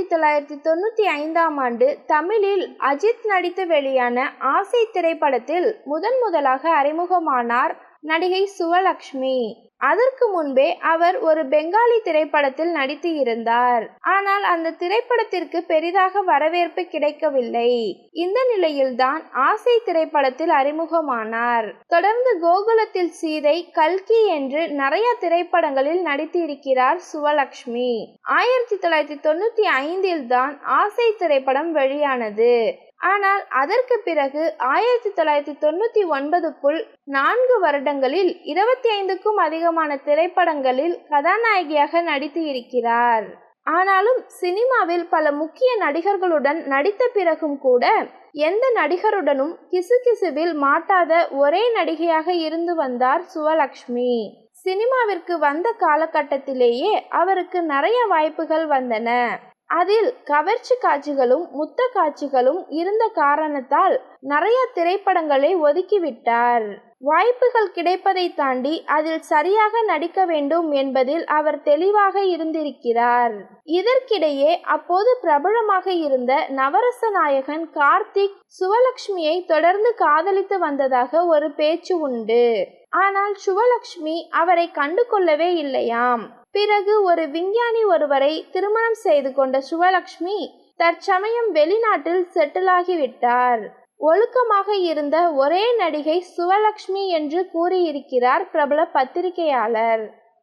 ஆயிரத்தி தொள்ளாயிரத்தி தொண்ணூற்றி ஐந்தாம் ஆண்டு தமிழில் அஜித் நடித்து வெளியான ஆசை திரைப்படத்தில் முதன் முதலாக அறிமுகமானார் நடிகை சுவலக்ஷ்மி. அதற்கு முன்பே அவர் ஒரு பெங்காலி திரைப்படத்தில் நடித்து இருந்தார் ஆனால் அந்த திரைப்படத்திற்கு பெரிதாக வரவேற்பு கிடைக்கவில்லை. இந்த நிலையில்தான் ஆசை திரைப்படத்தில் அறிமுகமானார். தொடர்ந்து கோகுலத்தில் சீதை கல்கி என்று நிறைய திரைப்படங்களில் நடித்து இருக்கிறார் சுவலக்ஷ்மி. ஆயிரத்தி தொள்ளாயிரத்தி தொண்ணூத்தி ஐந்தில் தான் ஆசை திரைப்படம் வெளியானது. ஆனால் அதற்கு பிறகு ஆயிரத்தி தொள்ளாயிரத்தி தொண்ணூத்தி ஒன்பதுக்குள் நான்கு வருடங்களில் இருபத்தி ஐந்துக்கும் அதிகமான திரைப்படங்களில் கதாநாயகியாக நடித்து இருக்கிறார். ஆனாலும் சினிமாவில் பல முக்கிய நடிகர்களுடன் நடித்த பிறகும் கூட எந்த நடிகருடனும் கிசுகிசுவில் மாட்டாத ஒரே நடிகையாக இருந்து வந்தார் சுவலக்ஷ்மி. சினிமாவிற்கு வந்த காலகட்டத்திலேயே அவருக்கு நிறைய வாய்ப்புகள் வந்தன. அதில் கவர்ச்சி காட்சிகளும் முத்த காட்சிகளும் இருந்த காரணத்தால் நிறைய திரைப்படங்களை ஒதுக்கிவிட்டார். வாய்ப்புகள் கிடைப்பதை தாண்டி அதில் சரியாக நடிக்க வேண்டும் என்பதில் அவர் தெளிவாக இருந்திருக்கிறார். இதற்கிடையே அப்போது பிரபலமாக இருந்த நவரச நாயகன் கார்த்திக் சுவலட்சுமியை தொடர்ந்து காதலித்து வந்ததாக ஒரு பேச்சு உண்டு. ஆனால் சுவலக்ஷ்மி அவரை கண்டு கொள்ளவே இல்லையாம். பிறகு ஒரு விஞ்ஞானி ஒருவரை திருமணம் செய்து கொண்ட சுவலக்ஷ்மி தற்சமயம் வெளிநாட்டில் செட்டிலாகிவிட்டார் ஒழுக்கமாக இருந்த ஒரே நடிகை சுவலக்ஷ்மி என்று கூறியிருக்கிறார் பிரபல பத்திரிகையாளர்.